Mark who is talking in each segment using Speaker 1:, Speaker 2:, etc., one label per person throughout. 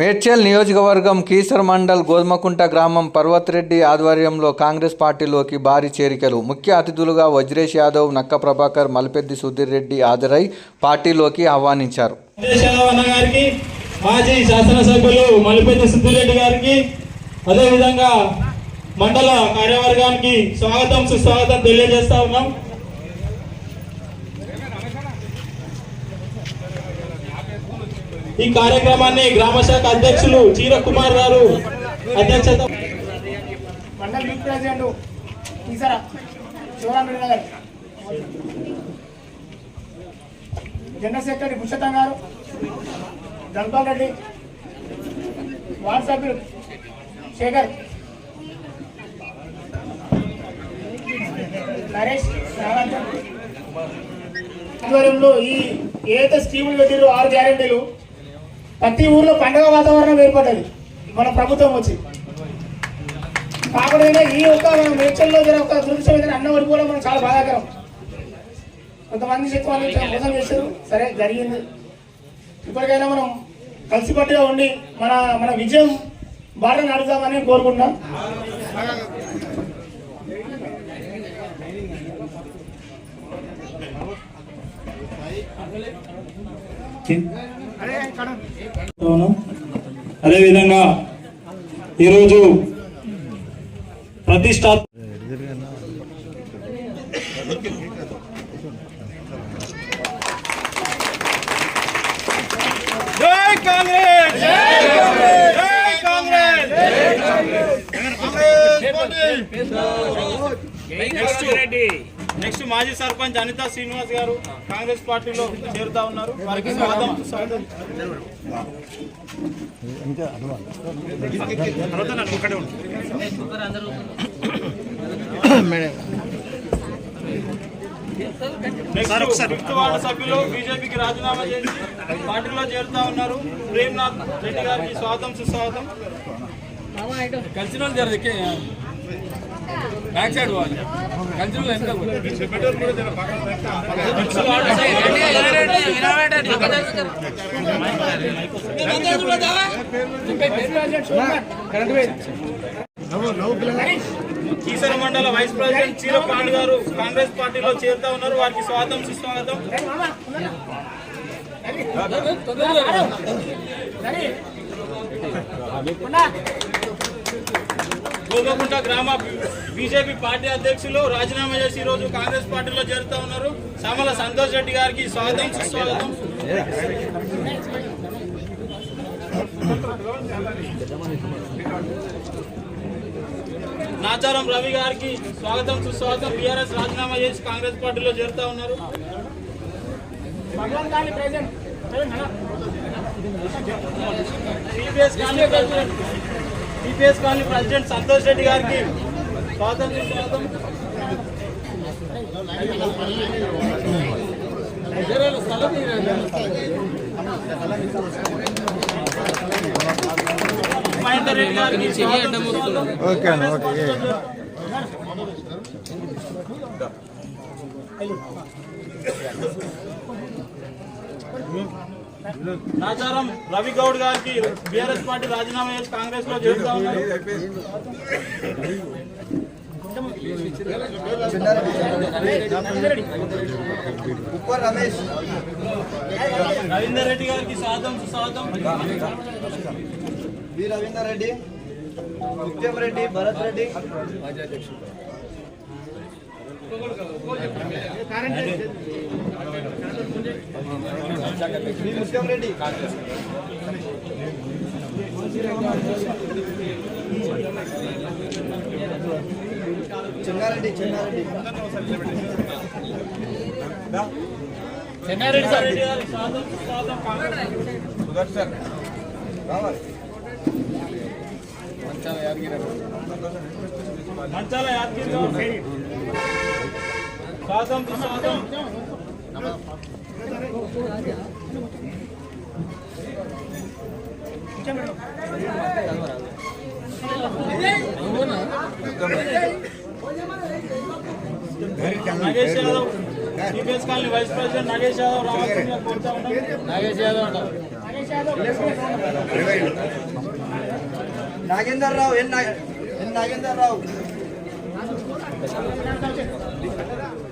Speaker 1: మేడ్చల్ నియోజకవర్గం కీసర్ మండల్ గోధుమకుంట గ్రామం పర్వత్రెడ్డి ఆధ్వర్యంలో కాంగ్రెస్ పార్టీలోకి భారీ చేరికలు. ముఖ్య అతిథులుగా వజ్రేష్ యాదవ్ నక్క ప్రభాకర్ మల్పెద్ది సుధీర్ రెడ్డి హాజరై పార్టీలోకి ఆహ్వానించారు.
Speaker 2: మాజీ శాసనసభ్యులు మలిపెద్ది సిద్ధిరెడ్డి గారికి అదేవిధంగా మండల కార్యవర్గానికి స్వాగతం సుస్వాగతం తెలియజేస్తా ఉన్నాం. ఈ కార్యక్రమాన్ని గ్రామ శాఖ అధ్యక్షులు చీర కుమార్ గారు అధ్యక్షత
Speaker 3: మండల్ జనరల్ సెక్రటరీ పురుషోత్తం గారు ధన్పాల్ రెడ్డి వార్డు సభ్యులు శేఖర్ నరేష్ ఆధ్వర్యంలో ఈ ఏదైతే స్కీములు పెట్టిరో ఆరు గ్యారెంటీలు ప్రతి ఊర్లో పండగ వాతావరణం ఏర్పడ్డది. మన ప్రభుత్వం వచ్చి. కాకపోతే ఈ యొక్క మనం మేడ్చల్లో ఒక దృశ్యం ఏదైనా అన్న పడిపోవడం మనం చాలా బాధాకరం. కొంతమంది శక్తి మోసం చేశారు సరే జరిగింది. ఇప్పటికైనా మనం కలిసికట్టుగా ఉండి మన మన విజయం బాగా నడుద్దామని కోరుకుంటున్నాం.
Speaker 2: అవును. అదేవిధంగా ఈరోజు ప్రతిష్టా జై కాంగ్రెస్ జై కాంగ్రెస్ నెక్స్ట్ మాజీ సర్పంచ్ అనితా శ్రీనివాస్ గారు కాంగ్రెస్ పార్టీలో చేరుతా ఉన్నారు. వారికి స్వాగతం సభ్యులు బీజేపీకి రాజీనామా చేసి పార్టీలో చేరుతా ఉన్నారు. ప్రేమ్నాథ్ రెడ్డి గారికి స్వాగతం సుస్వాగతం.
Speaker 4: కలిసిన వాళ్ళు బ్యాక్ సైడ్ పోవాలి. ఎంత
Speaker 2: కీసర మండల వైస్ ప్రెసిడెంట్ చీర పాండ్ గారు కాంగ్రెస్ పార్టీలో చేరుతా ఉన్నారు. వారికి స్వాగతం సుస్వాగతం. గోగకుంట గ్రామ బీజేపీ పార్టీ అధ్యక్షులు రాజీనామా చేసి ఈ రోజు కాంగ్రెస్ పార్టీలో చేరుతా ఉన్నారు. సామల సంతోష్ రెడ్డి గారికి స్వాగతం సుస్వాగతం. నాచారం రవి గారికి స్వాగతం సుస్వాగతం. బీఆర్ఎస్ రాజీనామా చేసి కాంగ్రెస్ పార్టీలో చేరుతా ఉన్నారు. President TPS colony president Santosh Reddy గారికి స్వాగతం సుస్వాగతం మహేందర్ రెడ్డి గారికి స్వాగతం సుస్వాగతం. నాచారం రవి గౌడ్ గారికి బీఆర్ఎస్ పార్టీ రాజీనామా చేసి కాంగ్రెస్లో చేరుతా ఉన్నారు. రవీందర్ రెడ్డి గారికి స్వాగతం సుస్వాగతం
Speaker 5: వి రవీందర్ రెడ్డి ముత్యం రెడ్డి భరత్ రెడ్డి. ముత్యం రెడ్డి చెన్నారెడ్డి చెన్నారెడ్డి.
Speaker 2: చెన్నారెడ్డి రెడ్డి గారికి స్వాగతం సుస్వాగతం కాంగ్రెస్
Speaker 5: రావాలి
Speaker 2: మంచాల యాదగిరి గౌడ్ స్వాగతం సుస్వాగతం Nagesh Yadav. TPS colony vice president Nagesh Yadav రావాల్సిందిగా కోరుతా ఉన్నాం. నాగేష్ యాదవ్
Speaker 5: నాగేందర్ రావు ఎన్ నాగ- ఎన్ నాగేందర్ రావు? ఎన్ నాగేందర్ రావు వేరే నాయకుడు.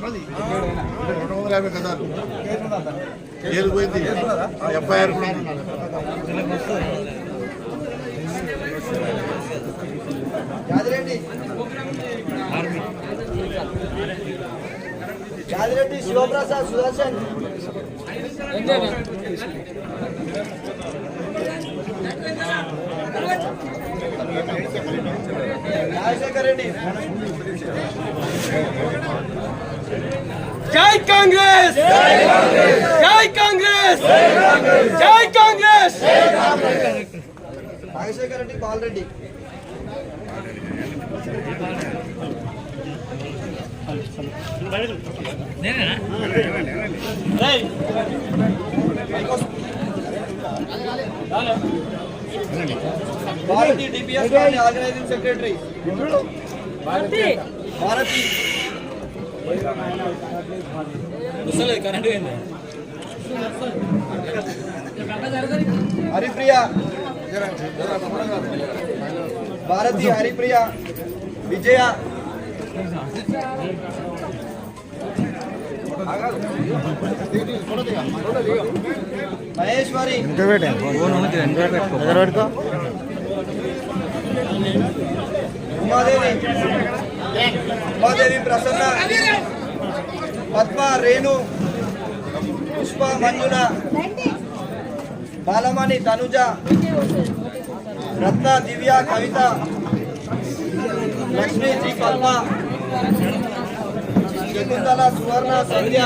Speaker 6: రెండు వందల యాభై కదా. ఏది పోయింది. ఎఫ్ఐఆర్ కూడా
Speaker 5: యాదిరెడ్డి శివప్రసాద్ సుదర్శన్. రాజశేఖర్ రెడ్డి.
Speaker 4: జై కాంగ్రెస్! జై కాంగ్రెస్! జై కాంగ్రెస్!
Speaker 5: రాజశేఖర్ రెడ్డి బాలరెడ్డి
Speaker 2: రేయ్,
Speaker 5: Bharati DPS organising
Speaker 2: secretary. Bharati. Haripriya
Speaker 5: Bharati Haripriya Vijaya. Maheshwari. Umadevi. Umadevi Prasanna Padma Renu Pushpa మంజుల బాలమణి తనుజ రత్న దివ్య కవిత లక్ష్మీ జీ కల్ప శకుంతల సువర్ణ సంధ్య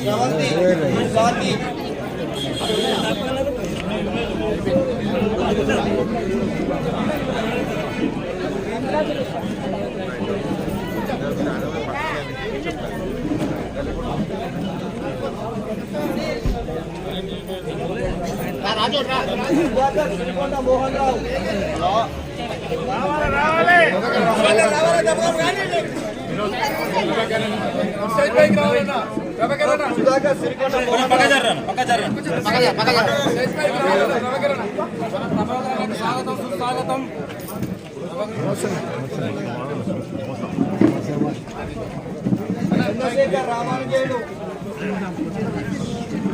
Speaker 5: శ్రవంతి స్వాతి సుధాకర్ శ్రీకొండ మోహన్ రావు సుధాకర్
Speaker 4: స్వాగతం సుస్వాగతం
Speaker 5: చంద్రశేఖర్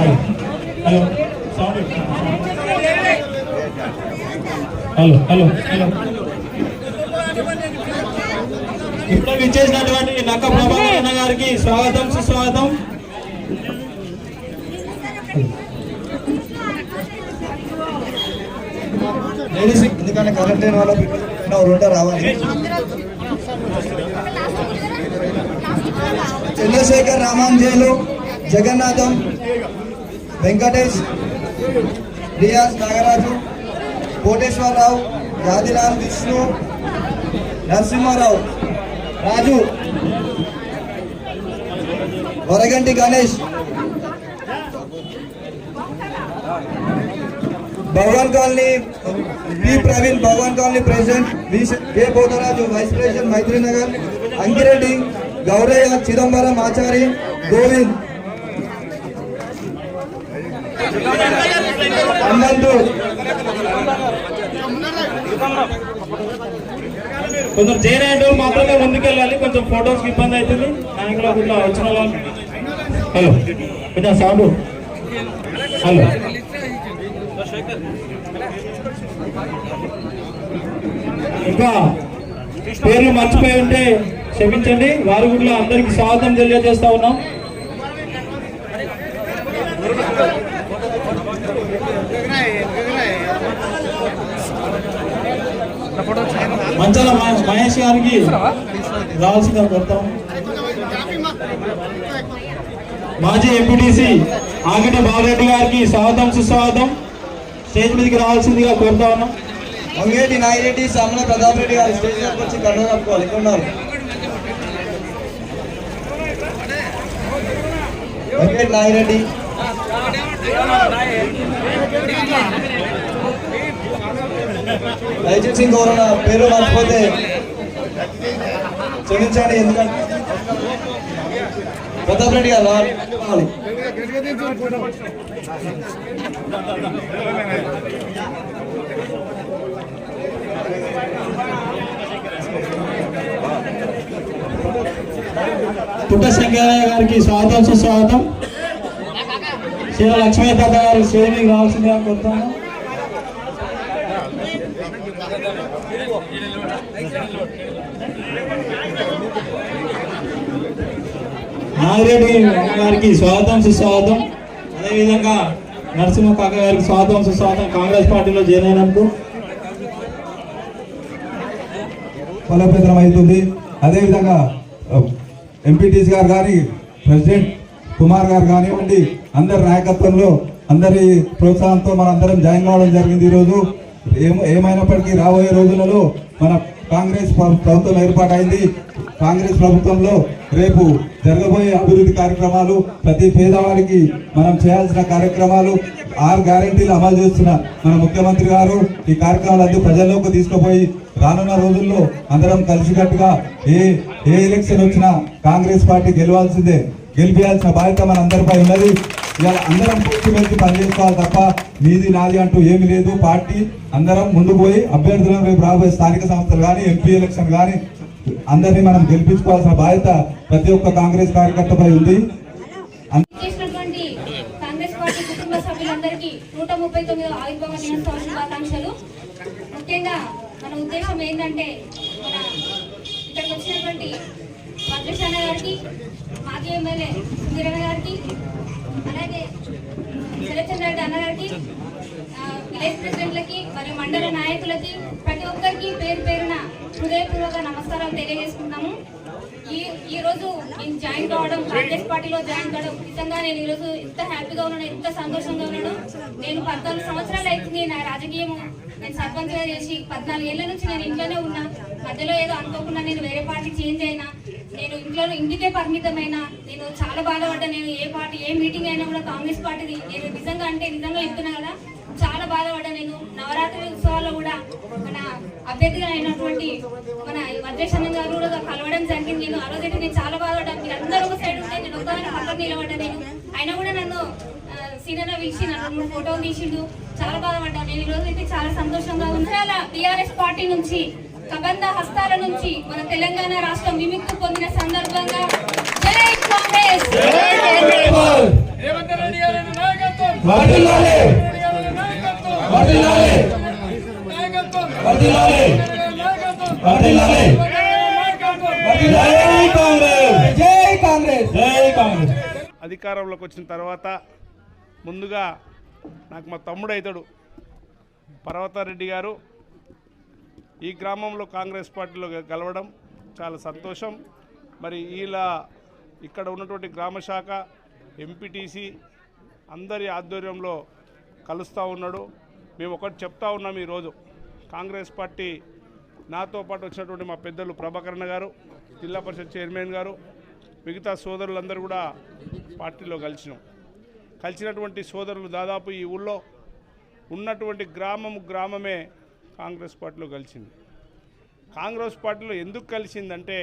Speaker 7: ఆ.
Speaker 2: హలో హలో హలో ఇప్పుడు విచ్చేసినటువంటి నక్క ప్రభాకర్ అన్న గారికి స్వాగతం సుస్వాగతం.
Speaker 5: లేడీస్ ఎందుకంటే కరెంట్ లేని వాళ్ళకి రెండు రావాలి. Chandrasekhar రామాంజేలు Jagannatham Venkatesh Riyaz Nagaraju Koteswararao Yadilal Vishnu Narasimharao Raju Varaganti Ganesh Bhagavan colony P Praveen Bhagavan colony president V K Bodharaju vice president Maitri Nagar Ankireddy Gowraiah Chidambaram Achari Govind Hanumanthu
Speaker 2: కొంచెం చేరేడు మాత్రమే ముందుకెళ్ళాలి. కొంచెం ఫొటోస్కి ఇబ్బంది అవుతుంది. నాయకుల ఇట్లా వచ్చిన వాళ్ళు. హలో. కొంచెం సౌండ్ హలో. ఇంకా పేర్లు మర్చిపోయి ఉంటే క్షమించండి. వారు కూడా అందరికి స్వాగతం తెలియజేస్తా ఉన్నాం. మంచాల మహేష్- గారికి రావాల్సిందిగా కోరుతాం మాజీ ఎంపీటీసీ ఆగిటి బాలరెడ్డి గారికి స్వాగతం సుస్వాగతం. స్టేజ్ మీదకి రావాల్సిందిగా కోరుతా ఉన్నాం.
Speaker 5: మంగేటి నాగిరెడ్డి సామల ప్రతాప్ రెడ్డి గారు స్టేజ్ మీదకి వచ్చి కండ కప్పుకోవాలి. ఇక్కడ ఉన్నారు నాగిరెడ్డి. దయచేసి ఇంకెవరైనా పేరు మర్చిపోతే క్షమించండి ఎందుకంటే ప్రతాప్ రెడ్డి గారు రావాలి.
Speaker 2: పుట్ట శంకరయ్య గారికి స్వాగతం సుస్వాగతం. శ్రీ లక్ష్మీ తాత గారికి స్టేజ్ రావాల్సిందిగా కోరుతాను నాగిరెడ్డి గారికి స్వాగతం సుస్వాగతం. అదేవిధంగా నరసింహ కాక గారికి స్వాగతం సుస్వాగతం. కాంగ్రెస్ పార్టీలో జాయిన్ అయినందుకు
Speaker 8: బలోపేతం అవుతుంది. అదేవిధంగా ఎంపీటీసీ గారు కానీ ప్రెసిడెంట్ కుమార్ గారు కానివ్వండి అందరి నాయకత్వంలో అందరి ప్రోత్సాహంతో మనందరం జాయిన్ కావడం జరిగింది ఈరోజు. ఏం ఏమైనప్పటికీ రాబోయే రోజులలో మన కాంగ్రెస్ ప్రభుత్వం ఏర్పాటైంది. కాంగ్రెస్ ప్రభుత్వంలో రేపు జరగబోయే అభివృద్ధి కార్యక్రమాలు ప్రతి పేదవాడికి మనం చేయాల్సిన కార్యక్రమాలు ఆరు గ్యారెంటీలు అమలు చేస్తున్న మన ముఖ్యమంత్రి గారు ఈ కార్యక్రమాలన్నీ ప్రజల్లోకి తీసుకుపోయి రానున్న రోజుల్లో అందరం కలిసికట్టుగా ఏ ఏ ఎలక్షన్ వచ్చినా కాంగ్రెస్ పార్టీ గెలవాల్సిందే గెలిపించాల్సిన బాధ్యత మన అందరిపై ఉన్నది. ఇలా అందరం కలిసి పనిచేసుకోవాలి తప్ప నీది నాది అంటూ ఏమీ లేదు. పార్టీ అందరం ముందుకు పోయి అభ్యర్థులను రేపు రాబోయే స్థానిక సంస్థలు కానీ ఎంపీ ఎలక్షన్ కానీ అందరినీ మనం గెలిపించుకోవాల్సిన బాధ్యత ప్రతి ఒక్క కాంగ్రెస్ కార్యకర్తపై ఉంది.
Speaker 9: చేసినటువంటి కాంగ్రెస్ పార్టీ కుటుంబ సభ్యులందరికీ నూట ముప్పై తొమ్మిది ఆవిర్భావ దినోత్సవ శుభాకాంక్షలు. ముఖ్యంగా మన ఉద్దేశం ఏంటంటే మన ఇక్కడికి వచ్చినటువంటి భద్రశాన గారికి మాజీ ఎమ్మెల్యే సుధీరణ గారికి అలాగే శరత్చంద్ర రెడ్డి అన్నగారికి వైస్ ప్రెసిడెంట్లకి మరియు మండల నాయకులకి ప్రతి ఒక్కరికి పేరు పేరున హృదయపూర్వక నమస్కారాలు తెలియజేసుకుంటాము ఈ ఈ రోజు నేను జాయిన్ కావడం కాంగ్రెస్ పార్టీలో జాయిన్ కావడం నిజంగా నేను ఈ రోజు ఎంత హ్యాపీగా ఉన్నాను ఎంత సంతోషంగా ఉన్నాను. నేను పద్నాలుగు సంవత్సరాలు అవుతుంది నా రాజకీయం నేను సర్పంచ్గా చేసి పద్నాలుగు ఏళ్ళ నుంచి నేను ఇంట్లోనే ఉన్నా. మధ్యలో ఏదో అనుకోకుండా నేను వేరే పార్టీ చేంజ్ అయినా నేను ఇంట్లో ఇంటికే పరిమితమైన నేను చాలా బాధపడ్డా. నేను ఏ పార్టీ ఏ మీటింగ్ అయినా కూడా కాంగ్రెస్ పార్టీది. నేను నిజంగా అంటే నిజంగా చెప్తున్నా కదా బాధపడ్డా నేను. నవరాత్రి ఉత్సవాల్లో కూడా మన అభ్యర్థిగా అయినటువంటి మన వజ్రేశన్న గారు కూడా కలవడం జరిగింది. నేను ఆ రోజైతే నేను చాలా బాధపడ్డాను మీరు అందరూ ఒక సైడ్ ఉంటే నేను ఒక్కదాని పక్కన నిలబడ్డా నేను. అయినా కూడా నన్ను సీనియర్ పిలిచి నన్ను ఫోటోలు తీసిండు. చాలా బాధపడ్డాను నేను ఈ రోజు అయితే చాలా సంతోషంగా ఉన్నాను టిఆర్ఎస్ పార్టీ నుంచి కబంధ హస్తాల నుంచి మన తెలంగాణ రాష్ట్రం విముక్తి పొందిన సందర్భంగా జై కాంగ్రెస్!
Speaker 4: రేవంత్ రెడ్డి గారి నాయకత్వం రెడ్డి గారి నాయకత్వం నాయకత్వం నాయకత్వం
Speaker 5: జై కాంగ్రెస్.
Speaker 2: జై కాంగ్రెస్.
Speaker 10: అధికారంలోకి వచ్చిన తర్వాత ముందుగా నాకు మా తమ్ముడు అవుతాడు. పర్వతారెడ్డి గారు ఈ గ్రామంలో కాంగ్రెస్ పార్టీలో గెలవడం చాలా సంతోషం. మరి ఇలా ఇక్కడ ఉన్నటువంటి గ్రామ శాఖ ఎంపీటీసీ అందరి ఆధ్వర్యంలో కలుస్తూ ఉన్నాడు. మేము ఒకటి చెప్తా ఉన్నాం ఈరోజు. కాంగ్రెస్ పార్టీ నాతో పాటు వచ్చినటువంటి మా పెద్దలు ప్రభాకరణ గారు జిల్లా పరిషత్ చైర్మన్ గారు మిగతా సోదరులందరూ కూడా పార్టీలో కలిసినాం. కలిసినటువంటి సోదరులు దాదాపు ఈ ఊళ్ళో ఉన్నటువంటి గ్రామం గ్రామమే కాంగ్రెస్ పార్టీలో కలిసింది. కాంగ్రెస్ పార్టీలో ఎందుకు కలిసిందంటే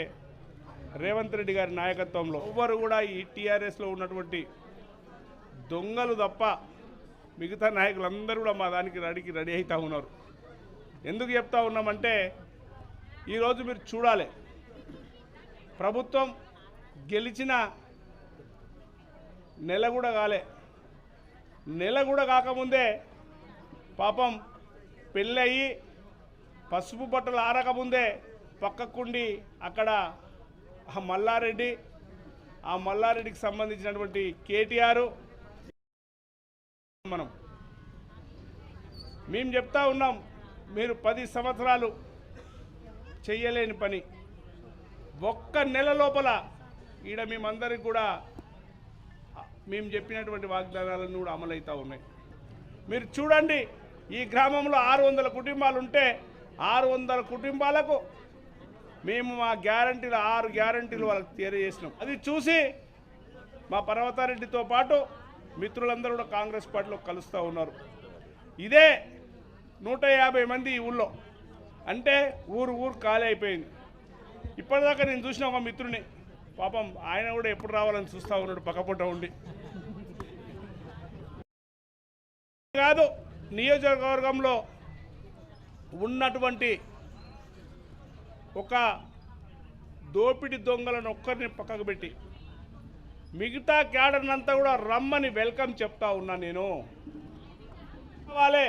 Speaker 10: రేవంత్ రెడ్డి గారి నాయకత్వంలో ఎవ్వరు కూడా ఈ టీఆర్ఎస్లో ఉన్నటువంటి దొంగలు తప్ప మిగతా నాయకులందరూ కూడా మా దానికి రెడీకి రెడీ అవుతూ ఉన్నారు. ఎందుకు చెప్తా ఉన్నామంటే ఈరోజు మీరు చూడాలి. ప్రభుత్వం గెలిచిన నెల కూడా కాలే. నెల కూడా కాకముందే పాపం పెళ్ళయి పసుపు బట్టలు ఆరకముందే పక్కకుండి అక్కడ ఆ మల్లారెడ్డి ఆ మల్లారెడ్డికి సంబంధించినటువంటి కేటీఆర్ మనం. మేము చెప్తా ఉన్నాం మీరు పది సంవత్సరాలు చెయ్యలేని పని. ఒక్క నెల లోపల ఈడ మేమందరికి కూడా మేము చెప్పినటువంటి వాగ్దానాలను కూడా అమలవుతూ ఉన్నాయి. మీరు చూడండి ఈ గ్రామంలో ఆరు వందల కుటుంబాలు ఉంటే ఆరు వందల కుటుంబాలకు మేము మా గ్యారంటీలు ఆరు గ్యారంటీలు వాళ్ళకి తెలియజేసినాం. అది చూసి మా పర్వతారెడ్డితో పాటు మిత్రులందరూ కూడా కాంగ్రెస్ పార్టీలో కలుస్తూ ఉన్నారు. ఇదే నూట యాభై మంది ఈ ఊళ్ళో. అంటే ఊరు ఊరు ఖాళీ అయిపోయింది. ఇప్పటిదాకా నేను చూసిన ఒక మిత్రుని పాపం ఆయన కూడా ఎప్పుడు రావాలని చూస్తూ ఉన్నాడు పక్కపొట్ట ఉండి. కాదు నియోజకవర్గంలో ఉన్నటువంటి ఒక దోపిడి దొంగలను ఒక్కరిని పక్కకు పెట్టి మిగతా క్యాడర్నంతా కూడా రమ్మని వెల్కమ్ చెప్తా ఉన్నా నేను. రావాలి.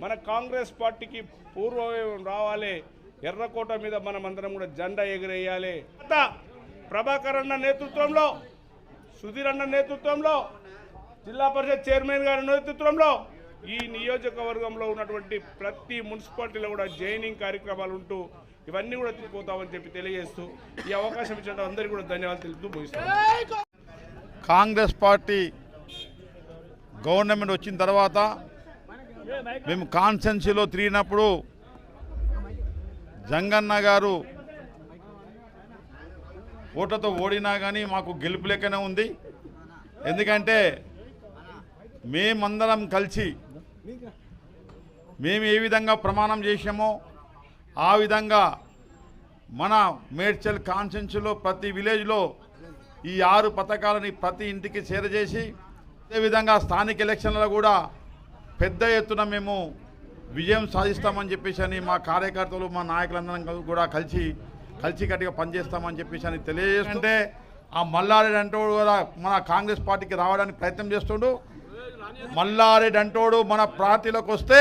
Speaker 10: మన కాంగ్రెస్ పార్టీకి పూర్వం రావాలి. ఎర్రకోట మీద మనం అందరం కూడా జెండా ఎగిరేయాలి. గత ప్రభాకర్ అన్న నేతృత్వంలో సుధీర్ అన్న నేతృత్వంలో జిల్లా పరిషత్ చైర్మన్ గారి నేతృత్వంలో ఈ నియోజకవర్గంలో ఉన్నటువంటి ప్రతి మున్సిపాలిటీలో కూడా జైనింగ్ కార్యక్రమాలు ఉంటూ ఇవన్నీ కూడా తిరిగిపోతామని చెప్పి తెలియజేస్తూ ఈ అవకాశం ఇచ్చిన అందరికీ కూడా ధన్యవాదాలు తెలుపుతూ ముగిస్తాను
Speaker 6: కాంగ్రెస్ పార్టీ గవర్నమెంట్ వచ్చిన తర్వాత మేము కాన్స్టెన్సీలో తిరిగినప్పుడు జంగన్న గారు ఓటతో ఓడినా కానీ మాకు గెలుపు లెక్కనే ఉంది. ఎందుకంటే మేమందరం కలిసి మేము ఏ విధంగా ప్రమాణం చేసామో ఆ విధంగా మన మేడ్చల్ కాన్స్టెన్సీలో ప్రతి విలేజ్లో ఈ ఆరు పథకాలని ప్రతి ఇంటికి చేరజేసి అదేవిధంగా స్థానిక ఎలక్షన్లలో కూడా పెద్ద ఎత్తున మేము విజయం సాధిస్తామని చెప్పేసి అని మా కార్యకర్తలు మా నాయకులందరం కల్- కూడా కలిసి కలిసికట్టుగా పనిచేస్తామని చెప్పేసి అని తెలియజేస్తుంటే ఆ మల్లారెడ్డి అంటోడు కూడా మన కాంగ్రెస్ పార్టీకి రావడానికి ప్రయత్నం చేస్తుండు. మల్లారెడ్డి అంటోడు మన పార్టీలోకి వస్తే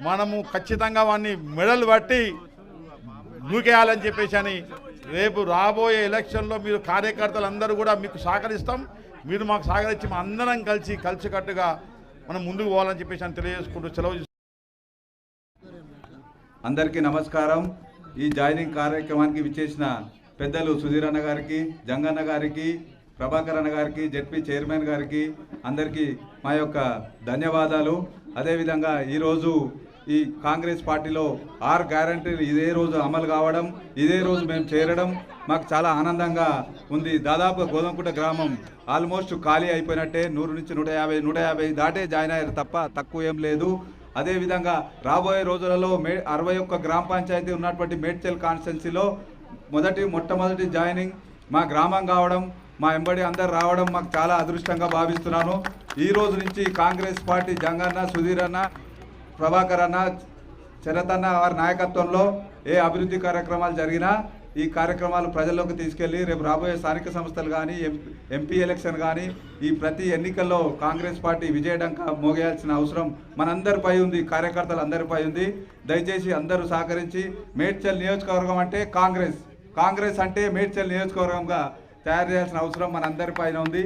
Speaker 6: మనము ఖచ్చితంగా వాడిని మెడల్ పట్టి దూకేయాలని చెప్పేసి అని రేపు రాబోయే ఎలక్షన్లో మీరు కార్యకర్తలు అందరూ కూడా మీకు సహకరిస్తాం. మీరు మాకు సహకరించి మా అందరం కలిసి కలిసికట్టుగా మనం ముందుకు పోవాలని చెప్పేసి అని తెలియజేసుకుంటూ సెలవు
Speaker 8: అందరికీ నమస్కారం. ఈ జాయినింగ్ కార్యక్రమానికి విచ్చేసిన పెద్దలు సుధీర్ అన్న గారికి జంగన్న గారికి ప్రభాకర్ అన్న గారికి జెడ్పీ చైర్మన్ గారికి అందరికీ మా యొక్క ధన్యవాదాలు. అదేవిధంగా ఈరోజు ఈ కాంగ్రెస్ పార్టీలో ఆరు గ్యారంటీలు ఇదే రోజు అమలు కావడం ఇదే రోజు మేము చేరడం మాకు చాలా ఆనందంగా ఉంది. దాదాపు గోధుమకుంట గ్రామం ఆల్మోస్ట్ ఖాళీ అయిపోయినట్టే నూరు నుంచి నూట యాభై నూట యాభై దాటే జాయిన్ అయ్యారు తప్ప తక్కువ ఏం లేదు. అదేవిధంగా రాబోయే రోజులలో మే అరవై ఒక్క గ్రామ పంచాయతీ ఉన్నటువంటి మేడ్చల్ కాన్స్టెన్సీలో మొదటి మొట్టమొదటి జాయినింగ్ మా గ్రామం కావడం మా ఎంబడి అందరు రావడం మాకు చాలా అదృష్టంగా భావిస్తున్నాను. ఈ రోజు నుంచి కాంగ్రెస్ పార్టీ జంగన్న సుధీర్ అన్న ప్రభాకర్ అన్న శరతన్న వారి నాయకత్వంలో ఏ అభివృద్ధి కార్యక్రమాలు జరిగినా ఈ కార్యక్రమాలు ప్రజల్లోకి తీసుకెళ్ళి రేపు రాబోయే స్థానిక సంస్థలు కానీ ఎంపీ ఎలక్షన్ కానీ ఈ ప్రతి ఎన్నికల్లో కాంగ్రెస్ పార్టీ విజయడంక మోగేయాల్సిన అవసరం మనందరిపై ఉంది కార్యకర్తలు అందరిపై ఉంది. దయచేసి అందరూ సహకరించి మేడ్చల్ నియోజకవర్గం అంటే కాంగ్రెస్. కాంగ్రెస్ అంటే మేడ్చల్ నియోజకవర్గంగా తయారు చేయాల్సిన అవసరం మనందరిపైన ఉంది.